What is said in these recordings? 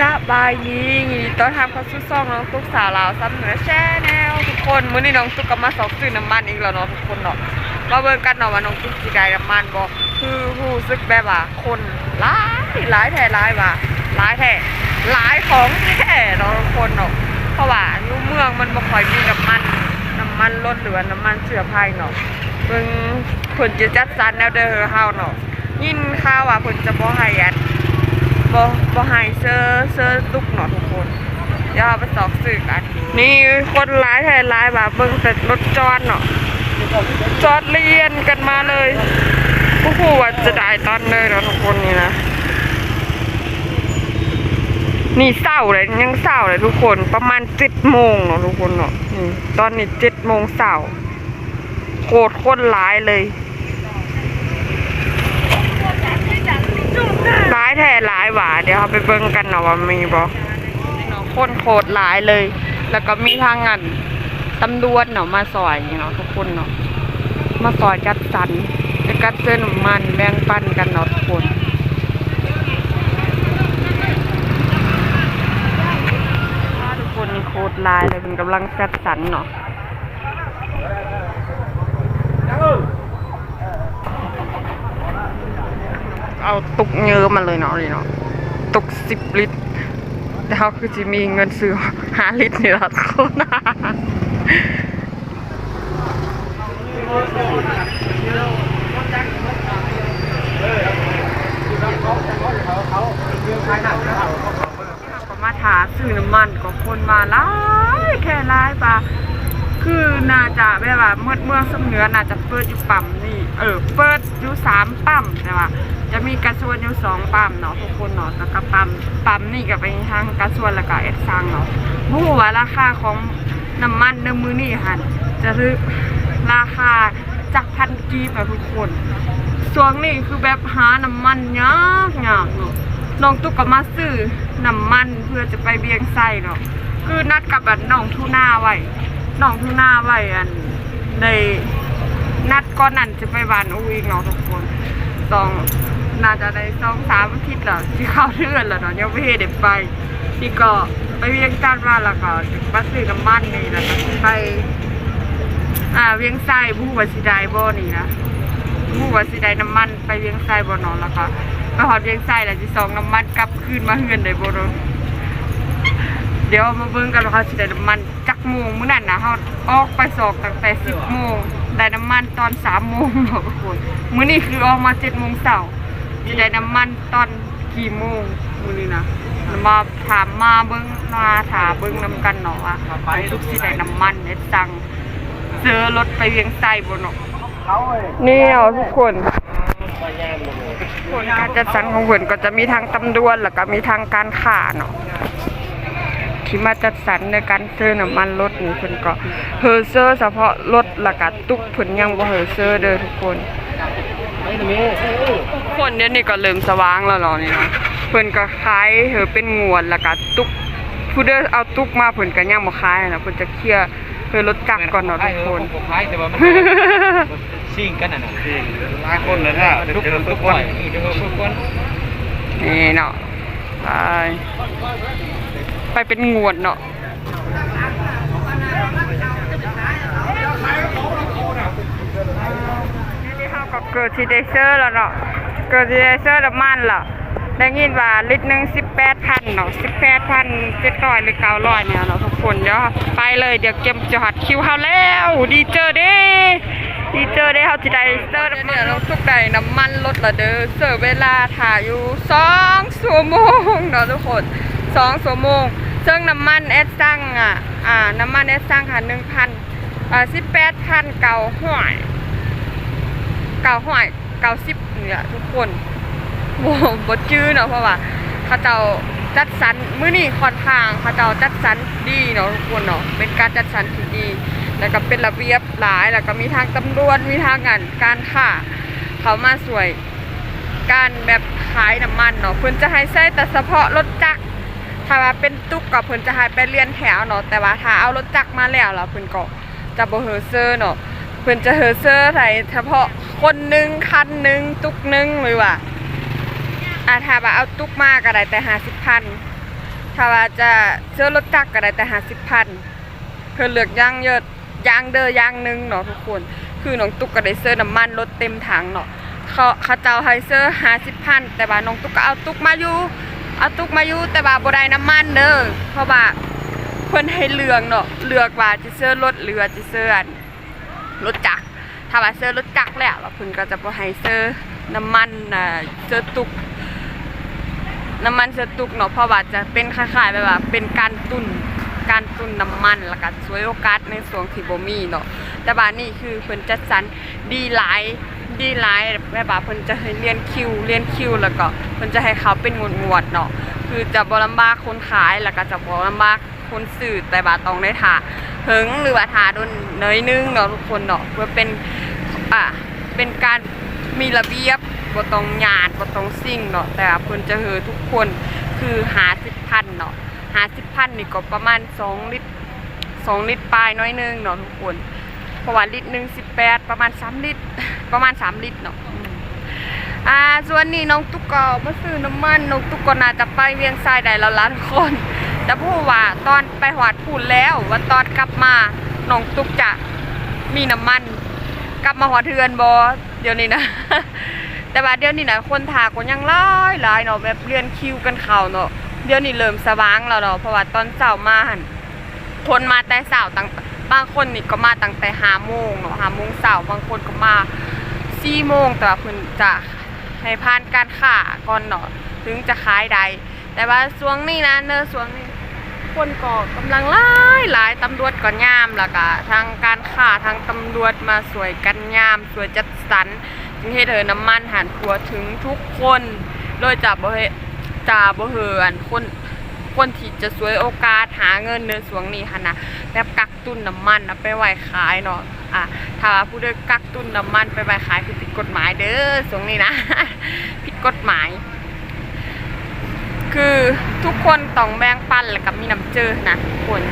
สบายดีต้อนรับเขาสู่ซ่องน้องตุ๊กสาวลาวซ้ำเหนือแช่แนวทุกคนมื้อนี้น้องตุ๊กก็มาสอบซื้อน้ำมันอีกแล้วเนาะทุกคนเนาะมาเบิ่งกันเนาะว่าน้องตุ๊กสิได้น้ำมันบ่คือรู้สึกแบบว่าคนหลายหลายแท้หลายว่าหลายแท้หลายของแท้เนาะทุกคนเนาะเพราะว่าอยู่เมืองมันบ่ค่อยมีน้ำมันน้ำมันรถหรือว่าน้ำมันเชื้อภัยเนาะเบิ่งเพิ่นจะจัดสรรแนวเด้อเฮาเนาะยินข่าวว่าเพิ่นจะบ่ให้อัน บ่บ่หายเซอร์เซอร์ตุกเนาะทุกคนเดี๋ยวเราไปสอกสื่อกัน นี่คนร้ายแทนร้ายแบบเบิ่งแต่รถจอดเนาะจอดเรียนกันมาเลยผู้ผู้ว่าจะได้ตอนเลยเนาะทุกคนนี่นะนี่เศร้าเลยยังเศร้าเลยทุกคนประมาณเจ็ดโมงเนาะทุกคนเนาะตอนนี้เจ็ดโมงเศร้าโคตรคนร้ายเลย ร้ายแท้ร้ายหว่าเดี๋ยวเราไปเบิ่งกันเนาะว่ามีบ่คนโคตรร้ายเลย แล้วก็มีทางงานตำรวจเนาะมาซอยเนาะทุกคนเนาะมาซอยจัดสรรจะกัดเส้นมันแบ่งปันกันเนาะทุกคนทุกคนโคตรร้ายเลยเป็นกำลังจัดสรรเนาะ เอาตุกเยอะมาเลยเนาะนี่เนาะตุกสิบลิตรแต่เขาคือจะมีเงินซื้อห้าลิตรนี่ละทุกคนก็มาถาซื้อน้ำมันก็คนมาหลายแค่หลายบา คือน่าจะแบบว่าเมื่อเมื่อสมเหนือน่าจะเปิดอยู่ปั๊มนี่เออเปิดอยู่สามปั๊มแต่ว่า จะมีกระส่วนอยู่สองปั๊มเนาะทุกคนเนาะแล้วก็ปั๊มปั๊มนี่ก็เป็นทางกระส่วนแล้วก็เอ็ดซังเนาะผู้ว่าราคาของน้ำมันในมือนี่หันจะรึราคาจากพันกีบอะทุกคนส่วนนี้คือแบบหาน้ำมันยากยากเนาะน้องตุ๊กก็มาซื้อน้ำมันเพื่อจะไปเบียงไส้เนาะคือนัดกับน้องทูน่าไว้ น้องทูน่าไว้อันในนัดก้อนนั้นจะไปบานอูอีกเนาะทุกคนสองน่าจะในสองสามอาทิตย์แล้วที่เข้าเรือนแล้วเนาะยังไม่เด็ดไปที่ก็ไปเวียงจันทน์มาแล้วก็มาซื้อน้ำมันนี่แล้วก็ไปอ่าเวียงไส้ผู้วัสิไดบ่นี่นะผู้วัสิไดน้ำมันไปเวียงไส้บ่เนอนแล้วก็ไปหอดเวียงไส้แล้วจะสองน้ำมันกลับคืนมาเฮือนได้บ่เนาะ เดี๋ยวมาเบิ่งกันว่าเขาสิได้น้ำมันจักโมงมื้อนั้นนะเขาออกไปสอกตั้งแต่10โมงได้น้ำมันตอน3โมงเนาะทุกคนมื้อนี้คือออกมา7โมงเช้าสิได้น้ำมันตอนกี่โมงมื้อนี้นะมาถามมาเบิ่งมาถามเบิ่งนํกันเนาะว่าเขาทุกสิได้น้ำมันเฮ็ดจังซื้อรถไปเวียงไส้บ่เนาะนี่เอาทุกคนผลการจัดสรรของเพิ่นก็จะมีทางตำรวจแล้วก็มีทางการข่าเนาะ ที่มาจัดสรรในการซื้อน้ำมันรถนี่เพิ่นก็เฮอเซอร์เฉพาะรถแล้วก็ตุกเพิ่นยังบ่เฮอเซอร์เด้อทุกคนทุกคนเดี๋ยวนี้ก็เริ่มสว่างแล้วเนาะนี่เนาะเพิ่นก็ขายเฮอเป็นงวนแล้วก็ตุกผู้เด้อเอาตุกมาเพิ่นก็ยังบ่ขายนะเพิ่นจะเคลียร์เฮอรถจักรก่อนเนาะทุกคนผมคล้ายแต่ว่ามันซิ่งกันน่ะนะซิ่งหลายคนเลยนะทุกเจอทุทุกกคคนนทุกทุกคนนี่เนาะไป ไปเป็นงวดเนาะนี่เขาก็เกิดที่ได้เซอร์แล้วเนาะเกิดที่ได้เซอร์น้ำมันล้วได้ยินว่าลิตรหนึ่งสิบแปดพันเนาะสิบแปดพันเจ็ดร้อยหรือเก้าร้อยเนี่ยเนาะทุกคนเดี๋ยวไปเลยเดี๋ยวเกมจะหัดคิวเขาแล้ว ดีเจอเด้ดีเจอเด้เขาจะได้เซอร์นี่ยเราทุกได้น้ำมันลดละเด้อเสิร์ฟเวลาถ่ายอยู่สองชั่วโมงเนาะทุกคนสองชั่วโมง ซึ่งน้ำมันเอสซังอะอ่าน้ำมันเอสซังค่ะหนึ่งพันอ่าสิบแปดพันเก่าห้วยเก่าห้อยเก่าสิบเนี่ยทุกคนโบบ่จื้อเนาะเพราะว่าเขาเจ้าจัดสรรมื้อนี้คอนข้างเขาเจ้าจัดสรรดีเนาะทุกคนเนาะเป็นการจัดสรรที่ดี แล้วก็เป็นระเบียบหลายแล้วก็มีทางตำรวจมีทางงานการค้าเขามาสวยการแบบขายน้ำมันเนาะเพิ่นจะให้ใช้แต่เฉพาะรถจักร ถ้าว่าเป็นตุกก็เพิ่นจะให้ไปเรียนแถวเนาะแต่ว่าถ้าเอารถจักรมาแล้วแล้วเพิ่นก็จะบ่เฮอเซอร์เนาะเพื่อนจะเฮอเซอร์ใส่เฉพาะคนหนึ่งคันหนึ่งตุกหนึ่งหรือว่าอ่าถ้าว่าเอาตุกมากก็ได้แต่ห้าสิบพันถ้าว่าจะเซื้อรถจักรก็ได้แต่หาสิบพันเพิ่นเลือกย่างเยอะย่างเด้ออย่างหนึงเนาะทุกคน คือน้องตุ๊กก็ได้ซื้อน้ำมันรถเต็มถังเนาะเขาเขาเจ้าให้ซื้อห้าสิบพันแต่ว่าน้องตุ๊กก็เอาตุ๊กมาอยู่ เอาตุกมาอยู่แต่ว่าบ่ได้น้ำมันเด้อเพราะว่าเพิ่นให้เลือกเนาะเลือกว่าจะซื้อรถหรือจะซื้อรถจักรถ้าว่าซื้อรถจักรแล้วว่าเพิ่นก็จะบ่ให้ซื้อน้ำมันน่ะซื้อตุกน้ำมันเสื้อตุกเนาะเพราะว่าจะเป็นคล้ายๆแบบว่าเป็นการตุนการตุนน้ำมันแล้วก็ช่วยโอกาสในส่วนที่บ่มีเนาะแต่ว่านี่คือเพิ่นจัดสรรดีหลาย ดีหลายแบบว่าเพิ่นจะให้เรียนคิวเรียนคิวแล้วก็เพิ่นจะให้เขาเป็นงวดๆเนาะคือจะบ่ลำบากคนขายแล้วก็จะบ่ลำบากคนซื้อแต่ว่าตองได้ทาเพิงหรือว่าทาโดนน้อยนึงเนาะทุกคนเนาะเพื่อเป็นอ่าเป็นการมีระเบียบบ่ต้องหยาดบ่ต้องสิ่งเนาะแต่เพิ่นจะเฮอทุกคนคือหาสิบพันเนาะหาสิบพันนี่ก็ประมาณ2ลิตร2ลิตรปลายน้อยนึงเนาะทุกคน เพราะว่าลิตรหนึง18ประมาณ3ลิตร ประมาณ3ลิตรเนาะอืมอ่าส่วนนี้น้องตุ๊กก็มาซื้อน้ำมันน้องตุ๊กก็น่าจะไปเวียงทรายได้แล้วล่ะทุกคน แต่พูดว่าตอนไปหอดพูดแล้วว่าตอนกลับมาน้องตุ๊กจะมีน้ำมัน กลับมาหอดเทือนบอเดี๋ยวนี้นะ แต่ว่าเดี๋ยวนี้นะคนถาก็ยังหลายหลายเนาะแบบเรียนคิวกันเขาเนาะเดี๋ยวนี้เริ่มสว่างแล้วเนาะเพราะว่าตอนเช้ามาหันคนมาแต่เช้าตั้ง บางคนนี่ก็มาตั้งแต่ห้าโมงเนาะห้าโมงเช้าบางคนก็มาสี่โมงแต่ว่าเพิ่นจะให้ผ่านการข่าก่อนเนาะถึงจะขายได้แต่ว่าช่วงนี้นะเนอะช่วงนี้คนก็กำลังหลายหลายตำรวจก็ยามแล้วก็ทางการข่าทางตำรวจมาสวยกันยามสวยจัดสรรจึงให้เธอน้ำมันหันทัวถึงทุกคน โดยจะบ่เฮจะบ่เฮือนคน คนที่จะสวยโอกาสหาเงินในสวงนี้หั่นนะแบบกักตุนน้ำมันนะไปไว้ขายเนาะอะถ้าว่าผู้ใดกักตุนน้ำมันไปไว้ขายคือผิดกฎหมายเด้อสวงนี้นะผิดกฎหมาย คือทุกคนต้องแบ่งปันแล้วก็มีน้ำเจอนะคน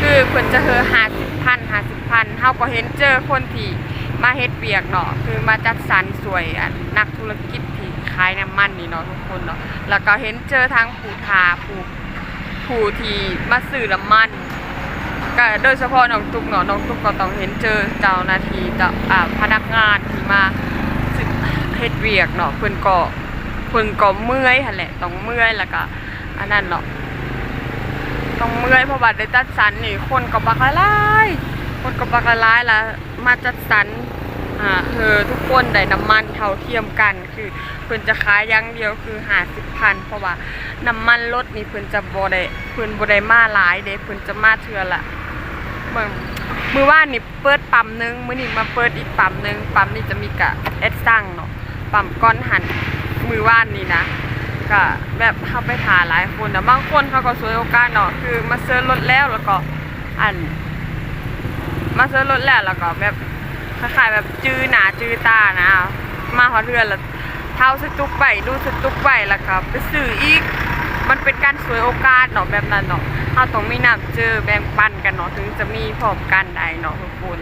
คือเพิ่นจะเฮอหาสิบพันหาสิบพันเฮาก็เห็นเจอคนที่มาเฮ็ดเวียกเนาะคือมาจัดสรรสวยนนักธุรกิจที่ขายน้ำมันนี่เนาะทุกคนเนาะแล้วก็เห็นเจอทั้งผู้ทาผู้ ผู้ที่มาซื้อน้ำมันก็โดยเฉพาะน้องตุ๊กเนาะน้องตุ๊กก็ต้องเห็นเจอเจ้าหน้าที่เจ้าอ่าพนักงานที่มาเฮ็ดเวียกเนาะเพิ่นก็เพิ่นก็เมื่อยหั่นแหละต้องเมื่อยแล้วก็อันนั้นเนาะต้องเมื่อยเพราะว่าได้จัดสรรนี่คนก็บักละลายคนก็บักละลายแล้วมาจัดสรร อ่าเออทุกคนได้น้ำมันเท่าเทียมกัน คือเพิ่นจะขายอย่างเดียวคือ50พันเพราะว่าน้ำมันรถนี่เพิ่นจะบ่ได้เพิ่นบ่ได้มาหลายเด้เพิ่นจะมาเทื่อละเบิ่งมือว่านนี่เปิดปั๊มหนึงมื้อนี้มาเปิดอีกปั๊มหนึงปั๊มนี่จะมีกะเอสซังเนาะปั๊มก้อนหันมือว่านนี่นะก็แบบเข้าไปถ่าหลายคนแต่บางคนเขาก็สวยโอกาสเนาะคือมาเซิร์รถแล้วแล้วก็อัน มาเซิร์รถแล้วแล้วก็แบบ คล้ายๆแบบจื้อหนาจื้อตานะ มาหอเรือนแล้วเท้าสตุกไปดูสตุกไปแล้วก็ไปซื้ออีกมันเป็นการสวยโอกาสเนาะแบบนั้นเนาะเราต้องมีน้ำเจอแบ่งปันกันเนาะถึงจะมีพร้อมกันได้เนาะทุกคน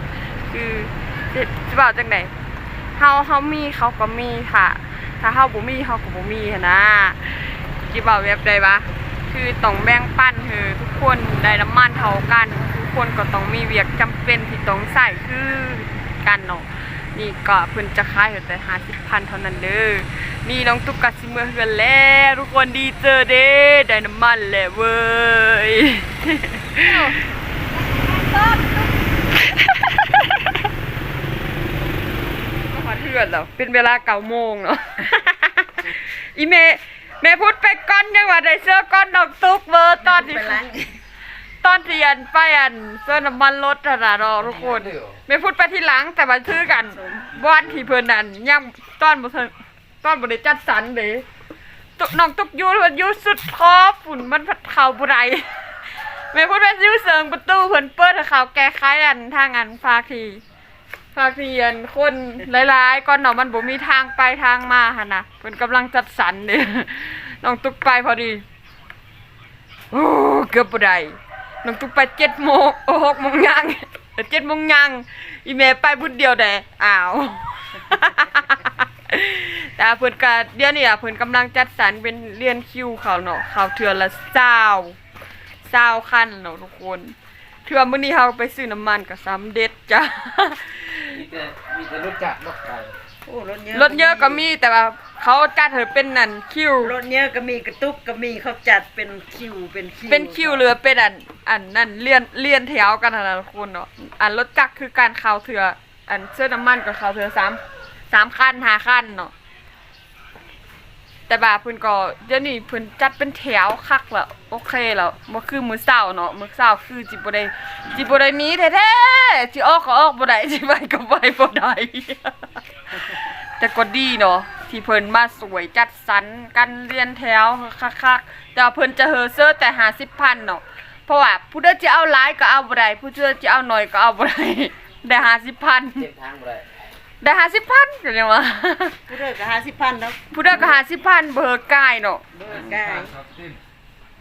คือจะจะบอกจังไดเฮาเฮามีเขาก็มีค่ะ ถ้าเฮาบ่มีเฮาก็บ่มีนะสิเว้าแบบใดวะคือต้องแบ่งปันเคือทุกคนได้น้ำมันเท่ากัน ทุกคนก็ต้องมีเวียกจำเป็นที่ต้องใส่คือ กันเนาะนี่ก็เพิ่นจะขายอยู่แต่50พันเท่านั้นเด้อนี่น้องตุ๊กกะสิเมื่อเฮือนแล้วทุกคนดีเจอเด้ได้น้ำมันแล้วเว้ยมาหาเทือนแล้วเป็นเวลาเก้าโมงเนาะอีเมแม่พูดไปก้อนยังว่าได้เสื้อก้อนดอกตุ๊กเบอร์ตอนที่ ตอนเที่อันไปอันเสื้อน้ำมันรถอะนะรอทุกคนแม่พูดไปที่หลังแต่มันชื่อกันวันที่เพิ่นนั่นยังตอนบ่เทิงตอนบ่ได้จัดสรรเด้ตุกน้องตุกยูมันยูสุดคอฝุ่นมันพัดเข่าบ่ได้แม่พูดไปยูเสิงประตูเพิ่นเปิดเขาแก้ไขอันทางอันภาคีภาคเรียนคนหลายๆก่อนเนาะมันบ่มีทางไปทางมาหั่นน่ะเพิ่นกำลังจัดสรรเด้น้องตุ๊กไปพอดีโอ้เกือบบ่ได้ น้องตุ๊กไป7โมงโอ้6โมงยังเออ7โมงยังอีแม่ไปบุดเดียวแดอ้าวแต่เพิ่นก็เดี๋ยวนี้อะเพิ่นกำลังจัดสรรเป็นเรียนคิวเขาเนาะเขาเทื่อละ20เศร้าคันเนาะทุกคนเถื่อมื้อนี้เฮาไปซื้อน้ำมันก็สำเด็ดจ้ะมีแต่มีแต่รถจักรรถไฟโอ้รถเยอะรถเยอะก็มีแต่ว่า เขาจัดเถอะเป็นนั่นคิว รถเยอะก็มีกระตุกก็มีเขาจัดเป็นคิวเป็นคิวเป็นคิวเรือเป็นอันอันนั่นเลียนเลียนแถวกันนะทุกคนเนาะอันรถจักรคือการเข้าเถื่ออันเสื้อน้ำมันก็เข้าเถื่อสามสามคันห้าคันเนาะแต่บ่าเพิ่นก็เดี๋ยวนี้เพิ่นจัดเป็นแถวคักแล้วโอเคแล้วบ่คือมื้อเช้าเนาะมื้อเช้าคือจิบ่ได้จิบ่ได้หนีแท้ๆสิออกก็ออกบ่ได้สิไปก็ไปบ่ได้แต่ก็ดีเนาะ ที่เพิ่นมาสวยจัดสรรกันเรียนแถวคักๆแต่ว่าเพิ่นจะเฮอเซอร์แต่50,000เนาะเพราะว่าผู้ใดจะเอาหลายก็เอาบ่ได้ผู้ใดจะเอาน้อยก็เอาบ่ได้ได้50,000เจ็บทางบ่ได้ได้50,000ก็ยังว่าผู้เลิกก็ห้าสิบพันแล้วผู้ใดก็50,000เบอร์กายเนาะเบิกได้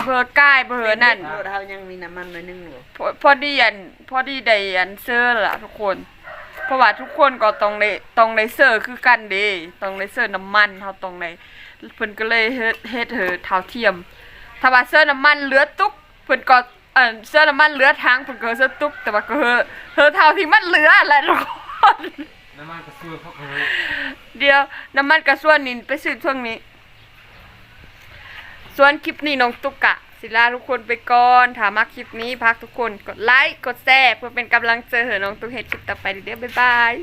เบอร์กายเบอร์นั่นรถเฮายังมีน้ำมันหน่อยหนึงอยู่พอพอดีอันพอดีได้อันเซอร์ล่ะทุกคน เพราะว่าทุกคนก็ต้องได้ต้องได้เซอร์คือกันเด้ต้องได้เซอร์น้ำมันเฮาต้องได้เพิ่นก็เลยเฮ็ดเฮ็ดเฮอเท่าเทียม ถ้าว่าเซอร์น้ำมันเหลือตุ๊กเพิ่นก็เอ่อเซอร์น้ำมันเหลือทางเพิ่นก็เซอร์ตุ๊กแต่ว่าก็เฮอเฮอเท่าที่มันเหลือแหละทุกคนน้ำมันกระซื้อเขาเคยเดี๋ยวน้ำมันกระส่วนนี้ไปซื้อช่วงนี้ ส่วนคลิปนี้น้องตุ๊กกะ สิลาทุกคนไปก่อนถามาคลิปนี้พักทุกคนกดไลค์กดแชร์เพื่อเป็นกำลังใจให้น้องตุ๊กเฮ็ดคลิปต่อไปเดี๋ยวบ๊ายบาย